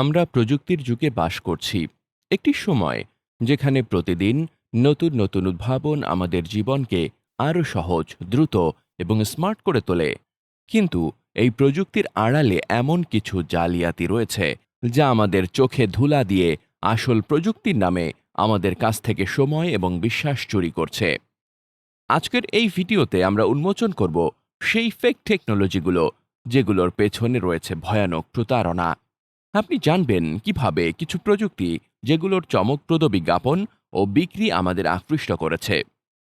আমরা প্রযুক্তির যুগে বাস করছি। একটি সময় যেখানে প্রতিদিন নতুন নতুন উদ্ভাবন আমাদের জীবনকে আরও সহজ, দ্রুত এবং স্মার্ট করে তোলে। কিন্তু এই প্রযুক্তির আড়ালে এমন কিছু জালিয়াতি রয়েছে যা আমাদের চোখে ধুলা দিয়ে আসল প্রযুক্তির নামে আমাদের কাছ থেকে সময় এবং বিশ্বাস চুরি করছে। আজকের এই ভিডিওতে আমরা উন্মোচন করব সেই ফেক টেকনোলজিগুলো যেগুলোর পেছনে রয়েছে ভয়ানক প্রতারণা। আপনি জানবেন কীভাবে কিছু প্রযুক্তি যেগুলোর চমকপ্রদ বিজ্ঞাপন ও বিক্রি আমাদের আকৃষ্ট করেছে,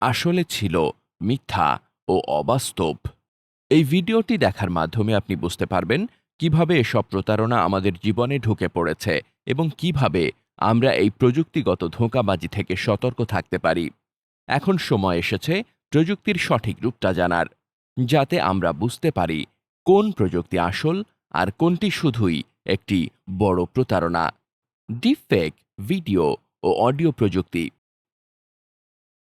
আসলে ছিল মিথ্যা ও অবাস্তব। এই ভিডিওটি দেখার মাধ্যমে আপনি বুঝতে পারবেন কীভাবে এসব প্রতারণা আমাদের জীবনে ঢুকে পড়েছে এবং কীভাবে আমরা এই প্রযুক্তিগত ধোঁকাবাজি থেকে সতর্ক থাকতে পারি। এখন সময় এসেছে প্রযুক্তির সঠিক রূপটা জানার, যাতে আমরা বুঝতে পারি কোন প্রযুক্তি আসল আর কোনটি শুধুই একটি বড় প্রতারণা ডিপফেক ভিডিও ও অডিও প্রযুক্তি।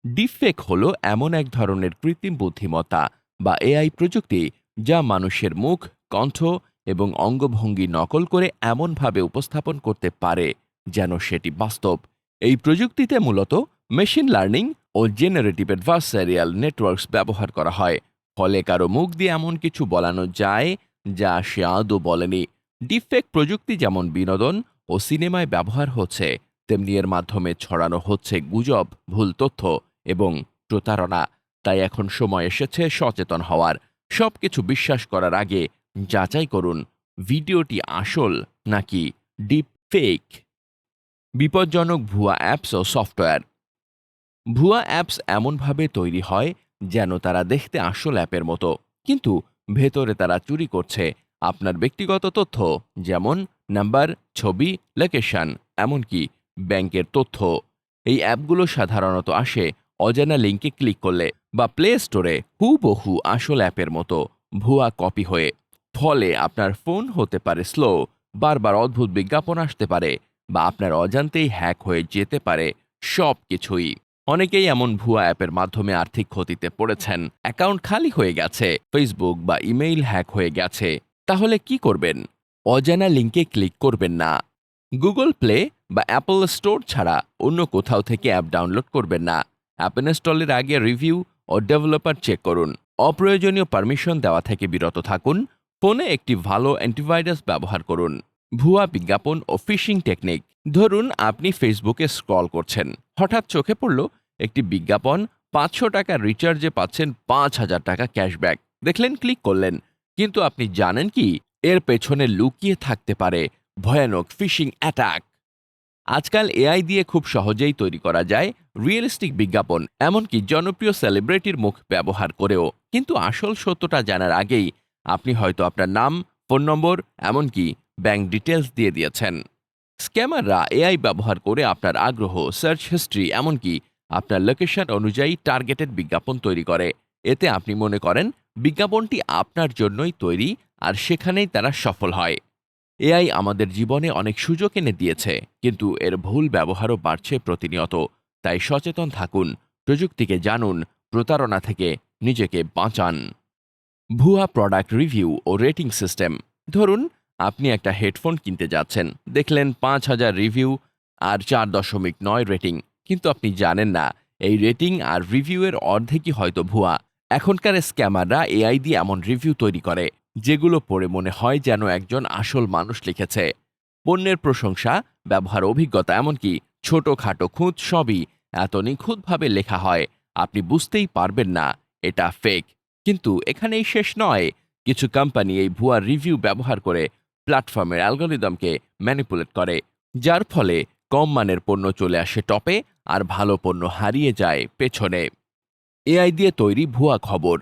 ডিপফেক হল এমন এক ধরনের কৃত্রিম বুদ্ধিমত্তা বা এআই প্রযুক্তি যা মানুষের মুখ, কণ্ঠ এবং অঙ্গভঙ্গি নকল করে এমনভাবে উপস্থাপন করতে পারে যেন সেটি বাস্তব। এই প্রযুক্তিতে মূলত মেশিন লার্নিং ও জেনারেটিভ অ্যাডভার্সারিয়াল নেটওয়ার্কস ব্যবহার করা হয়, ফলে কারও মুখ দিয়ে এমন কিছু বলানো যায় যা সে আদৌ বলেনি। ডিফেক্ট প্রযুক্তি যেমন বিনোদন ও সিনেমায় ব্যবহার হচ্ছে, তেমনি এর মাধ্যমে ছড়ানো হচ্ছে গুজব, ভুল তথ্য এবং প্রতারণা। তাই এখন সময় এসেছে সচেতন হওয়ার। সবকিছু বিশ্বাস করার আগে যাচাই করুন, ভিডিওটি আসল নাকি ডিপ ফেক বিপজ্জনক ভুয়া অ্যাপস ও সফটওয়্যার। ভুয়া অ্যাপস এমনভাবে তৈরি হয় যেন তারা দেখতে আসল অ্যাপের মতো, কিন্তু ভেতরে তারা চুরি করছে আপনার ব্যক্তিগত তথ্য, যেমন নাম্বার, ছবি লোকেশন এমনকি ব্যাংকের তথ্য। এই অ্যাপগুলো সাধারণত আসে অজানা লিঙ্কে ক্লিক করলে বা প্লে স্টোরে হুবহু আসল অ্যাপের মতো ভুয়া কপি হয়ে। ফলে আপনার ফোন হতে পারে স্লো বারবার অদ্ভুত বিজ্ঞাপন আসতে পারে বা আপনার অজান্তেই হ্যাক হয়ে যেতে পারে সব কিছুই অনেকেই এমন ভুয়া অ্যাপের মাধ্যমে আর্থিক ক্ষতিতে পড়েছেন। অ্যাকাউন্ট খালি হয়ে গেছে ফেসবুক বা ইমেইল হ্যাক হয়ে গেছে। তাহলে কি করবেন? অজানা লিঙ্কে ক্লিক করবেন না। গুগল প্লে বা অ্যাপল স্টোর ছাড়া অন্য কোথাও থেকে অ্যাপ ডাউনলোড করবেন না। অ্যাপ ইনস্টলের আগে রিভিউ ও ডেভেলপার চেক করুন। অপ্রয়োজনীয় পারমিশন দেওয়া থেকে বিরত থাকুন। ফোনে একটি ভালো অ্যান্টিভাইরাস ব্যবহার করুন। ভুয়া বিজ্ঞাপন ও ফিশিং টেকনিক। ধরুন, আপনি ফেসবুকে স্ক্রল করছেন। হঠাৎ চোখে পড়ল, একটি বিজ্ঞাপন পাঁচশো টাকা রিচার্জে পাচ্ছেন পাঁচ হাজার টাকা ক্যাশব্যাক। দেখলেন, ক্লিক করলেন। কিন্তু আপনি জানেন কি? এর পেছনে লুকিয়ে থাকতে পারে ভয়ানক ফিশিং অ্যাটাক। আজকাল এআই দিয়ে খুব সহজেই তৈরি করা যায় রিয়েলিস্টিক বিজ্ঞাপন, এমনকি জনপ্রিয় সেলিব্রিটির মুখ ব্যবহার করেও। কিন্তু আসল সত্যটা জানার আগেই আপনি হয়তো আপনার নাম, ফোন নম্বর, এমনকি ব্যাংক ডিটেলস দিয়ে দিয়েছেন। স্ক্যামাররা এআই ব্যবহার করে আপনার আগ্রহ, সার্চ হিস্ট্রি, এমনকি আপনার লোকেশন অনুযায়ী টার্গেটেড বিজ্ঞাপন তৈরি করে। এতে আপনি মনে করেন বিজ্ঞাপনটি আপনার জন্যই তৈরি আর সেখানেই তারা সফল হয়। এআই আমাদের জীবনে অনেক সুযোগ এনে দিয়েছে, কিন্তু এর ভুল ব্যবহারও বাড়ছে প্রতিনিয়ত। তাই সচেতন থাকুন, প্রযুক্তিকে জানুন, প্রতারণা থেকে নিজেকে বাঁচান। ভুয়া প্রোডাক্ট রিভিউ ও রেটিং সিস্টেম। ধরুন, আপনি একটা হেডফোন কিনতে যাচ্ছেন, দেখলেন পাঁচ হাজার রিভিউ আর চার দশমিক নয় রেটিং। কিন্তু আপনি জানেন না, এই রেটিং আর রিভিউয়ের অর্ধেকই হয়তো ভুয়া। এখনকার স্ক্যামাররা এআই দিয়ে এমন রিভিউ তৈরি করে, যেগুলো পড়ে মনে হয় যেন একজন আসল মানুষ লিখেছে। পণ্যের প্রশংসা, ব্যবহার অভিজ্ঞতা, এমনকি ছোটখাটো খুঁত সবই এত নিখুঁতভাবে লেখা হয়, আপনি বুঝতেই পারবেন না, এটা ফেক কিন্তু এখানেই শেষ নয়। কিছু কোম্পানি এই ভুয়া রিভিউ ব্যবহার করে প্ল্যাটফর্মের অ্যালগোরিদমকে ম্যানিপুলেট করে, যার ফলে কম মানের পণ্য চলে আসে টপে, আর ভালো পণ্য হারিয়ে যায় পেছনে। এআই দিয়ে তৈরি ভুয়া খবর।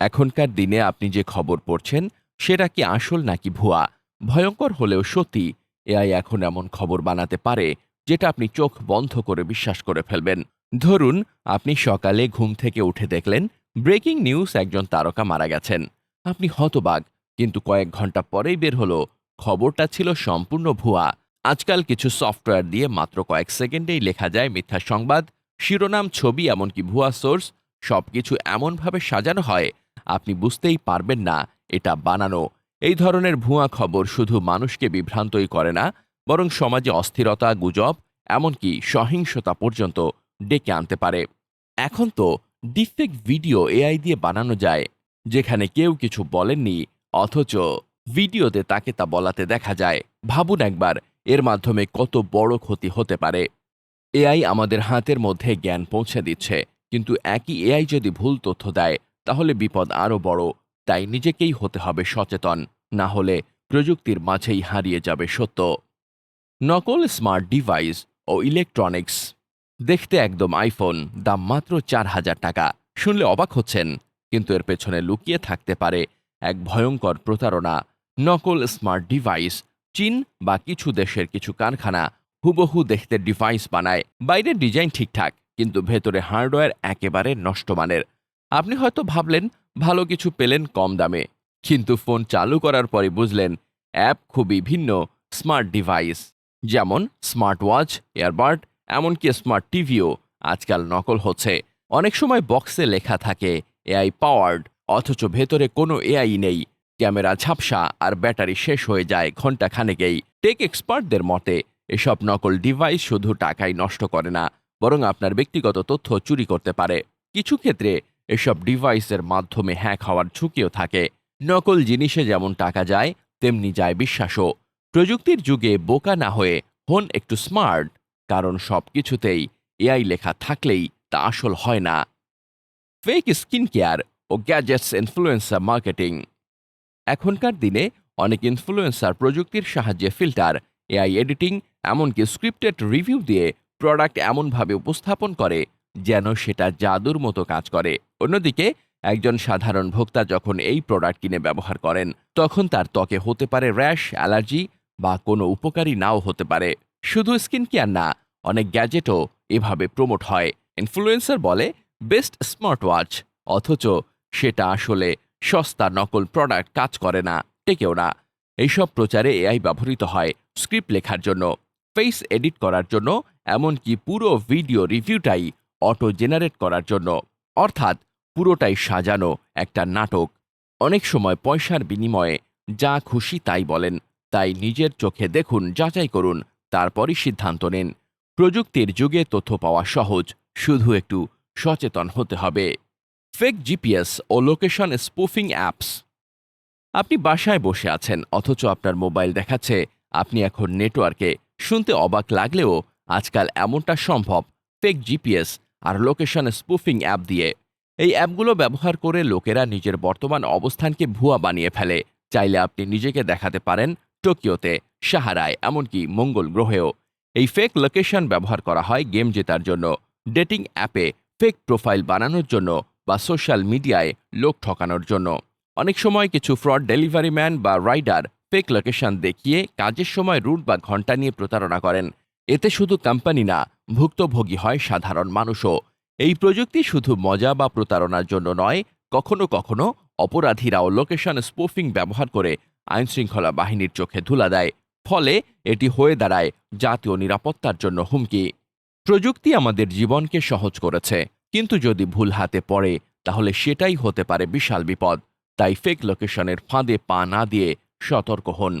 এখনকার দিনে আপনি যে খবর পড়ছেন, সেটা কি আসল নাকি ভুয়া? ভয়ঙ্কর হলেও সত্যি, এআই এখন এমন খবর বানাতে পারে, যেটা আপনি চোখ বন্ধ করে বিশ্বাস করে ফেলবেন। ধরুন, আপনি সকালে ঘুম থেকে উঠে দেখলেন, ব্রেকিং নিউজ একজন তারকা মারা গেছেন। আপনি হতবাক, কিন্তু কয়েক ঘণ্টা পরেই বের হলো। খবরটা ছিল সম্পূর্ণ ভুয়া। আজকাল কিছু সফটওয়্যার দিয়ে মাত্র কয়েক সেকেন্ডেই লেখা যায় মিথ্যা সংবাদ, শিরোনাম, ছবি, এমনকি ভুয়া সোর্স সবকিছু এমনভাবে সাজানো হয়, আপনি বুঝতেই পারবেন না এটা বানানো। এই ধরনের ভুয়া খবর শুধু মানুষকে বিভ্রান্তই করে না, বরং সমাজে অস্থিরতা, গুজব, এমনকি সহিংসতা পর্যন্ত ডেকে আনতে পারে। এখন তো ডিফেক্ট ভিডিও এআই দিয়ে বানানো যায়, যেখানে কেউ কিছু বলেননি, অথচ ভিডিওতে তাকে তা বলাতে দেখা যায়। ভাবুন একবার, এর মাধ্যমে কত বড় ক্ষতি হতে পারে। এআই আমাদের হাতের মধ্যে জ্ঞান পৌঁছে দিচ্ছে। কিন্তু একই এআই যদি ভুল তথ্য দেয়, তাহলে বিপদ আরও বড়। তাই নিজেকেই হতে হবে সচেতন, না হলে প্রযুক্তির মাঝেই হারিয়ে যাবে সত্য। নকল স্মার্ট ডিভাইস ও ইলেকট্রনিক্স। দেখতে একদম আইফোন, দাম মাত্র চার হাজার টাকা। শুনলে অবাক হচ্ছেন, কিন্তু এর পেছনে লুকিয়ে থাকতে পারে এক ভয়ঙ্কর প্রতারণা। নকল স্মার্ট ডিভাইস চীন বা কিছু দেশের কিছু কারখানা হুবহু দেখতে ডিভাইস বানায়, বাইরের ডিজাইন ঠিকঠাক। কিন্তু ভেতরে হার্ডওয়্যার একেবারে নষ্ট মানের আপনি হয়তো ভাবলেন, ভালো কিছু পেলেন কম দামে। কিন্তু ফোন চালু করার পরে বুঝলেন, অ্যাপ খুবই ভিন্ন, স্মার্ট ডিভাইস। যেমন স্মার্ট ওয়াচ এয়ারবাড, এমনকি স্মার্ট টিভিও আজকাল নকল হচ্ছে। অনেক সময় বক্সে লেখা থাকে, এআই পাওয়ার্ড অথচ ভেতরে কোনো এআই নেই। ক্যামেরা ঝাপসা আর ব্যাটারি শেষ হয়ে যায় ঘণ্টা খানেকেই টেক এক্সপার্টদের মতে, এসব নকল ডিভাইস শুধু টাকাই নষ্ট করে না বরং আপনার ব্যক্তিগত তথ্য চুরি করতে পারে। কিছু ক্ষেত্রে এসব ডিভাইসের মাধ্যমে হ্যাক হওয়ার ঝুঁকিও থাকে। নকল জিনিসে যেমন টাকা যায়, তেমনি যায় বিশ্বাসও। প্রযুক্তির যুগে বোকা না হয়ে হন একটু স্মার্ট, কারণ সব কিছুতেই এআই লেখা থাকলেই তা আসল হয় না। ফেক স্কিন কেয়ার ও গ্যাজেটস ইনফ্লুয়েন্সার মার্কেটিং। এখনকার দিনে অনেক ইনফ্লুয়েন্সার প্রযুক্তির সাহায্যে ফিল্টার, এআই এডিটিং, এমনকি স্ক্রিপ্টেড রিভিউ দিয়ে প্রোডাক্ট এমনভাবে উপস্থাপন করে যেন সেটা জাদুর মতো কাজ করে। অন্যদিকে, একজন সাধারণ ভোক্তা যখন এই প্রোডাক্ট কিনে ব্যবহার করেন, তখন তার ত্বকে হতে পারে র্যাশ অ্যালার্জি বা কোনো উপকারী নাও হতে পারে। শুধু স্কিন কেয়ার না, অনেক গ্যাজেটও এভাবে প্রমোট হয়। ইনফ্লুয়েন্সার বলে বেস্ট স্মার্ট ওয়াচ অথচ সেটা আসলে সস্তা নকল প্রোডাক্ট কাজ করে না, টেকেও না। এইসব প্রচারে এআই ব্যবহৃত হয় স্ক্রিপ্ট লেখার জন্য। ফেস এডিট করার জন্য এমনকি পুরো ভিডিও রিভিউটাই অটো জেনারেট করার জন্য। অর্থাৎ পুরোটাই সাজানো একটা নাটক। অনেক সময় পয়সার বিনিময়ে যা খুশি তাই বলেন। তাই নিজের চোখে দেখুন, যাচাই করুন, তারপরই সিদ্ধান্ত নিন। প্রযুক্তির যুগে তথ্য পাওয়া সহজ, শুধু একটু সচেতন হতে হবে। ফেক জিপিএস ও লোকেশন স্পুফিং অ্যাপস আপনি বাসায় বসে আছেন, অথচ আপনার মোবাইল দেখাচ্ছে। আপনি এখন নেটওয়ার্কে শুনতে অবাক লাগলেও আজকাল এমনটা সম্ভব ফেক জিপিএস আর লোকেশন স্পুফিং অ্যাপ দিয়ে। এই অ্যাপগুলো ব্যবহার করে লোকেরা নিজের বর্তমান অবস্থানকে ভুয়া বানিয়ে ফেলে। চাইলে আপনি নিজেকে দেখাতে পারেন টোকিওতে, সাহারায়, এমনকি মঙ্গল গ্রহেও। এই ফেক লোকেশন ব্যবহার করা হয় গেম জেতার জন্য ডেটিং অ্যাপে ফেক প্রোফাইল বানানোর জন্য বা সোশ্যাল মিডিয়ায় লোক ঠকানোর জন্য। অনেক সময় কিছু ফ্রড ডেলিভারি ম্যান বা রাইডার ফেক লোকেশন দেখিয়ে কাজের সময় রুট বা ঘণ্টা নিয়ে প্রতারণা করেন। এতে শুধু কোম্পানি না, ভুক্তভোগী হয় সাধারণ মানুষও। এই প্রযুক্তি শুধু মজা বা প্রতারণার জন্য নয়, কখনো কখনো অপরাধীরাও লোকেশন স্পুফিং ব্যবহার করে আইনশৃঙ্খলা বাহিনীর চোখে ধুলা দেয়। ফলে এটি হয়ে দাঁড়ায় জাতীয় নিরাপত্তার জন্য হুমকি। প্রযুক্তি আমাদের জীবনকে সহজ করেছে, কিন্তু যদি ভুল হাতে পড়ে, তাহলে সেটাই হতে পারে বিশাল বিপদ। তাই ফেক লোকেশনের ফাঁদে পা না দিয়ে সতর্ক হন।